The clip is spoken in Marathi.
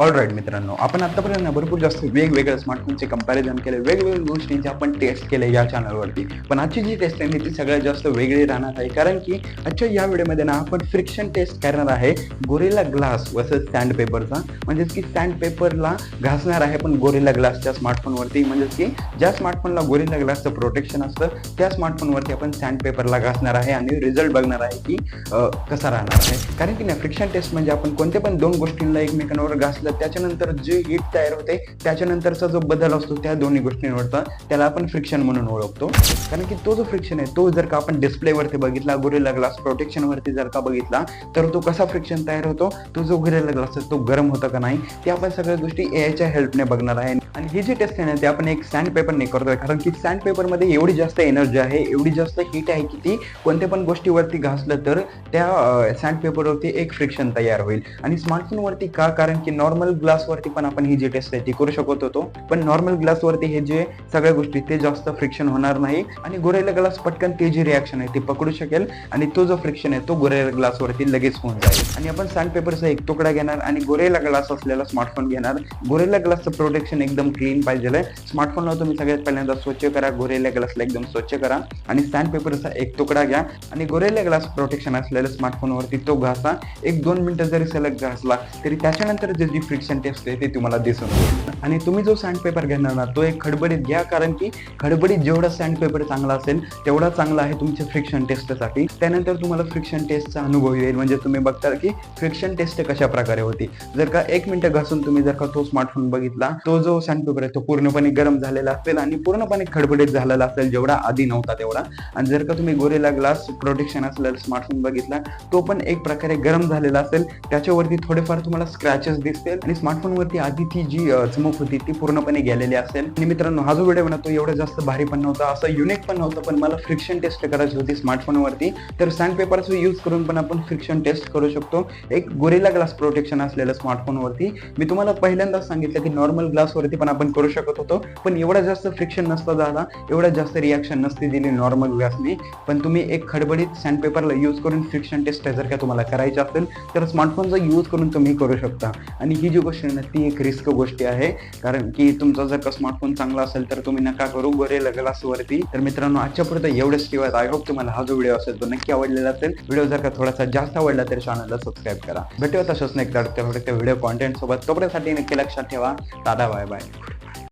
ऑल राईट मित्रांनो आपण आतापर्यंत भरपूर जास्त वेगवेगळ्या स्मार्टफोनचे कंपॅरिझन केले वेगवेगळ्या गोष्टींचे आपण टेस्ट केले या चॅनलवरती पण आजची जी टेस्ट आहे ती सगळ्यात जास्त वेगळी राहणार आहे. कारण की आजच्या या व्हिडिओमध्ये ना आपण फ्रिक्शन टेस्ट करणार आहे गोरेला ग्लास वर्सेस सँड पेपरचा म्हणजेच की सँड पेपरला घासणार आहे पण गोरेला ग्लासच्या स्मार्टफोनवरती म्हणजेच की ज्या स्मार्टफोनला गोरेला ग्लासचं प्रोटेक्शन असतं त्या स्मार्टफोनवरती आपण सँड पेपरला घासणार आहे आणि रिझल्ट बघणार आहे की कसा राहणार आहे. कारण की ना फ्रिक्शन टेस्ट म्हणजे आपण कोणत्या पण दोन गोष्टींना एकमेकांवर घासलं त्याच्यानंतर जे हीट तयार होते त्याच्यानंतरचा जो बदल असतो त्या दोन्ही गोष्टींवरचा त्याला आपण फ्रिक्शन म्हणून ओळखतो. कारण की तो जो फ्रिक्शन आहे तो जर का आपण डिस्प्लेवरती बघितला गोरेला ग्लास प्रोटेक्शनवरती जर का बघितला तर तो कसा फ्रिक्शन तयार होतो? तो जो गोरेला ग्लास आहे तो गरम होतो का नाही? ते आपण सगळ्या गोष्टी एआयच्या हेल्पने बघणार आहे. आणि ही जी टेस्ट आहे ना ते आपण एक सँड पेपरने करतोय. कारण की सँड पेपरमध्ये एवढी जास्त एनर्जी आहे एवढी जास्त हीट आहे की ती कोणत्या पण गोष्टीवरती घासलं तर त्या सँड पेपरवरती एक फ्रिक्शन तयार होईल. आणि स्मार्टफोनवरती का? कारण की नॉर्मल ग्लासवरती पण आपण ही जी टेस्ट आहे ती करू शकत होतो. पण नॉर्मल ग्लासवरती हे जे सगळ्या गोष्टी ते जास्त फ्रिक्शन होणार नाही. आणि गोरेला ग्लास पटकन ते जी रिॲक्शन आहे ती पकडू शकेल. आणि तो जो फ्रिक्शन आहे तो गोरेला ग्लासवरती लगेच होऊन जाईल. आणि आपण सँड पेपरचा एक तुकडा घेणार आणि गोरेला ग्लास असलेला स्मार्टफोन घेणार. गोरेला ग्लासचं प्रोटेक्शन एकदम क्लीन पाहिजे स्मार्टफोनला तुम्ही सगळ्यात पहिल्यांदा स्वच्छ करा. गोरेला ग्लासला एकदम स्वच्छ करा. आणि सँड पेपरचा एक तुकडा घ्या. आणि गोरेला ग्लास प्रोटेक्शन असलेल्या स्मार्टफोनवरती तो घासा. एक दोन मिनिटं जरी सलग घासला तरी त्याच्यानंतर जे जी फ्रिक्शन टेस्ट आहे ते तुम्हाला दिसून येईल. आणि तुम्ही जो सँड पेपर घेणार ना तो एक खडबडीत घ्या कारण की खडबडीत जेवढा सँड पेपर चांगला असेल तेवढा चांगला आहे तुमच्या फ्रिक्शन टेस्टसाठी त्यानंतर तुम्हाला फ्रिक्शन टेस्टचा अनुभव येईल. म्हणजे तुम्ही बघता की फ्रिक्शन टेस्ट कशा प्रकारे होती. जर का एक मिनिटं घासून तुम्ही जर का तो स्मार्टफोन बघितला तो जो सँड पेपर आहे तो पूर्णपणे गरम झालेला असेल आणि पूर्णपणे खडबडीत झालेला असेल जेवढा आधी नव्हता तेवढा. आणि जर का तुम्ही गोरेला ग्लास प्रोटेक्शन असलेला स्मार्टफोन बघितला तो पण एक प्रकारे गरम झालेला असेल. त्याच्यावरती थोडेफार तुम्हाला स्क्रॅचेस दिसते असेल आणि स्मार्टफोनवरती आधी ती जी चमक होती ती पूर्णपणे गेलेली असेल. आणि मित्रांनो हा जो व्हिडिओ ना तो एवढा जास्त भारी पण नव्हता असं युनिक पण नव्हतं पण मला फ्रिक्शन टेस्ट करायची होती स्मार्टफोनवरती तर सँड पेपरचा यूज करून पण आपण फ्रिक्शन टेस्ट करू शकतो. एक गोरेला ग्लास प्रोटेक्शन असलेल्या स्मार्टफोनवरती मी तुम्हाला पहिल्यांदाच सांगितलं की नॉर्मल ग्लासवरती पण आपण करू शकत होतो. पण एवढा जास्त फ्रिक्शन नसता झाला एवढा जास्त रिॲक्शन नसती दिली नॉर्मल ग्लासने पण तुम्ही एक खडबडीत सँड पेपरला यूज करून फ्रिक्शन टेस्ट जर का तुम्हाला करायची असेल तर स्मार्टफोनचा यूज करून तुम्ही करू शकता. आणि ही जी गोष्ट आहे ना ती एक रिस्क गोष्टी आहे. कारण की तुमचा जर का स्मार्टफोन चांगला असेल तर तुम्ही नका करू गोरेला ग्लासवरती तर मित्रांनो आजच्या पुरतं एवढंच ठेवत आय होप तुम्हाला हा जो व्हिडिओ असेल तो नक्की आवडलेला असेल. व्हिडिओ जर का थोडासा जास्त आवडला तर चॅनलला सबस्क्राईब करा. भेटूया तसंच नाही तर व्हिडिओ कॉन्टेंट सोबत. तोपर्यंतसाठी नक्की लक्षात ठेवा. दादा बाय बाय